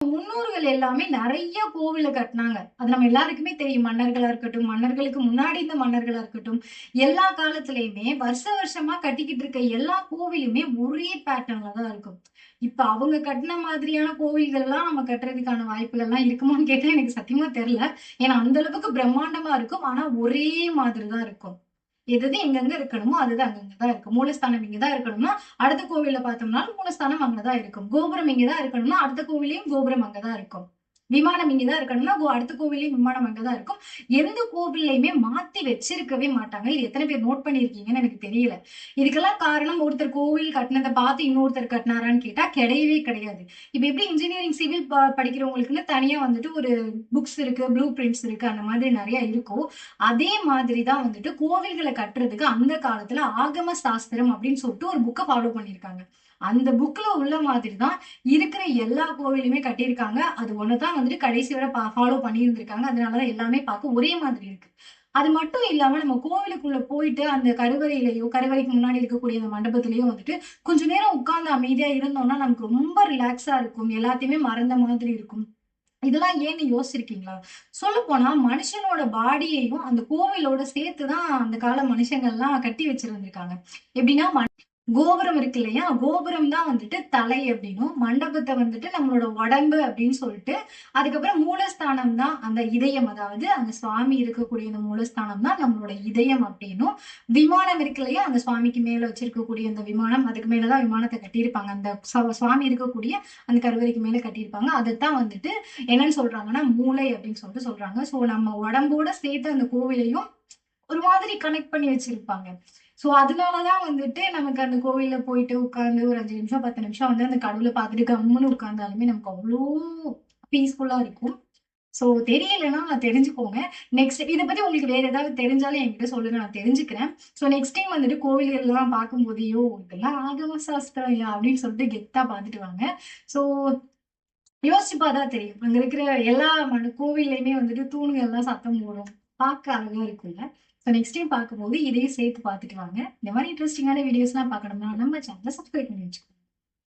முன்னோர்கள் எல்லாமே நிறைய கோவில கட்டினாங்க. அது நம்ம எல்லாருக்குமே தெரியும். மன்னர்களா இருக்கட்டும் மன்னர்களுக்கு முன்னாடி இந்த மன்னர்களா இருக்கட்டும் எல்லா காலத்திலயுமே வருஷ வருஷமா கட்டிக்கிட்டு இருக்க எல்லா கோவிலுமே ஒரே பேட்டர்ன்ல தான் இருக்கும். இப்ப அவங்க கட்டின மாதிரியான கோவில்கள் எல்லாம் நம்ம கட்டுறதுக்கான வாய்ப்புகள் எல்லாம் இருக்குமான்னு கேட்டா எனக்கு சத்தியமா தெரியல. ஏன்னா அந்த அளவுக்கு பிரம்மாண்டமா இருக்கும். ஆனா ஒரே மாதிரி தான் இருக்கும். எது எது எங்கெங்க இருக்கணுமோ அதுதான் அங்கங்கதான் இருக்கும் மூலஸ்தானம் இங்கதான் இருக்கணும்னா அடுத்த கோவில்ல பார்த்தோம்னாலும் மூலஸ்தானம் அங்கதான் இருக்கும். கோபுரம் இங்கதான் இருக்கணும்னா அடுத்த கோவிலையும் கோபுரம் அங்கதான் இருக்கும். விமானம் இங்கதான் இருக்கணும்னா கோ- அடுத்த கோவிலையும் விமானம் அங்கதான் இருக்கும். எந்த கோவில்லையுமே மாத்தி வச்சிருக்கவே மாட்டாங்க. இது எத்தனை பேர் நோட் பண்ணிருக்கீங்கன்னு எனக்கு தெரியல. இதுக்கெல்லாம் காரணம் ஒருத்தர் கோவில் கட்டினதை பார்த்து இன்னொருத்தர் கட்டினாரான்னு கேட்டா கிடையவே கிடையாது. இப்ப எப்படி இன்ஜினியரிங் சிவில் படிக்கிறவங்களுக்குன்னு தனியா வந்துட்டு ஒரு புக்ஸ் இருக்கு ப்ளூ பிரிண்ட்ஸ் இருக்கு அந்த மாதிரி நிறைய இருக்கும் அதே மாதிரி தான் வந்துட்டு கோவில்களை கட்டுறதுக்கு அந்த காலத்துல ஆகம சாஸ்திரம் அப்படின்னு சொல்லிட்டு ஒரு புக்கை ஃபாலோ பண்ணியிருக்காங்க. அந்த புக்ல உள்ள மாதிரி தான் இருக்கிற எல்லா கோவிலுமே கட்டியிருக்காங்க. அது ஒண்ணுதான் வந்துட்டு கடைசி வரை ஃபாலோ பண்ணியிருந்திருக்காங்க. அதனாலதான் எல்லாமே பார்க்க ஒரே மாதிரி இருக்கு. அது மட்டும் இல்லாம நம்ம கோவிலுக்குள்ள போயிட்டு அந்த கருவறையிலயோ கருவறைக்கு முன்னாடி இருக்கக்கூடிய அந்த மண்டபத்திலயோ வந்துட்டு கொஞ்ச நேரம் உட்கார்ந்து அமைதியா இருந்தோம்னா நமக்கு ரொம்ப ரிலாக்ஸா இருக்கும். எல்லாத்தையுமே மறந்த மாதிரி இருக்கும். இதெல்லாம் ஏன்னு யோசிச்சிருக்கீங்களா? சொல்ல போனா மனுஷனோட பாடியையும் அந்த கோவிலோட சேர்த்துதான் அந்த கால மனுஷங்கள்லாம் கட்டி வச்சிருந்திருக்காங்க. எப்படின்னா கோபுரம் இருக்கு இல்லையா? கோபுரம் தான் வந்துட்டு தலை அப்படின்னும் மண்டபத்தை வந்துட்டு நம்மளோட உடம்பு அப்படின்னு சொல்லிட்டு அதுக்கப்புறம் மூலஸ்தானம் தான் அந்த இதயம். அதாவது அந்த சுவாமி இருக்கக்கூடிய அந்த மூலஸ்தானம் தான் நம்மளோட இதயம் அப்படின்னும். விமானம் இருக்கு இல்லையா? அந்த சுவாமிக்கு மேல வச்சிருக்கக்கூடிய அந்த விமானம் அதுக்கு மேலதான் விமானத்தை கட்டியிருப்பாங்க. அந்த சுவாமி இருக்கக்கூடிய அந்த கருவறைக்கு மேல கட்டியிருப்பாங்க. அதைத்தான் வந்துட்டு என்னன்னு சொல்றாங்கன்னா மூளை அப்படின்னு சொல்லிட்டு சொல்றாங்க. சோ நம்ம உடம்போட சேர்த்து அந்த கோவிலையும் ஒரு மாதிரி கனெக்ட் பண்ணி வச்சிருப்பாங்க. ஸோ அதனாலதான் வந்துட்டு நமக்கு அந்த கோவில்ல போயிட்டு உட்காந்து ஒரு அஞ்சு நிமிஷம் பத்து நிமிஷம் வந்து அந்த கடவுளை பார்த்துட்டு கம்முன்னு உட்கார்ந்தாலுமே நமக்கு அவ்வளோ பீஸ்ஃபுல்லா இருக்கும். ஸோ தெரியலைன்னா தெரிஞ்சுக்கோங்க. நெக்ஸ்ட் இதை பத்தி உங்களுக்கு வேற ஏதாவது தெரிஞ்சாலும் என்கிட்ட சொல்லுங்க நான் தெரிஞ்சுக்கிறேன். ஸோ நெக்ஸ்ட் டைம் வந்துட்டு கோவில்கள்லாம் பார்க்கும்போதையோ பார்க்கும்போது இதெல்லாம் ஆகம சாஸ்திரம் அப்படின்னு சொல்லிட்டு கெத்தா பார்த்துட்டு வாங்க. ஸோ யோசிச்சு பார்த்தா தெரியும். அங்க இருக்கிற எல்லா மன கோவில்லையுமே வந்துட்டு தூண்கள் எல்லாம் சத்தம் போடும். பார்க்க அழகா இருக்கும்ல ஸோ நெக்ஸ்ட் டைம் பார்க்கும்போது இதையும் சேர்த்து பார்த்துட்டு வாங்க. இந்த மாதிரி இன்ட்ரெஸ்டிங்கான வீடியோஸ்லாம் பார்க்கணும்னா நம்ம சேனலை சப்ஸ்கிரைப் பண்ணி வச்சுக்கோங்க.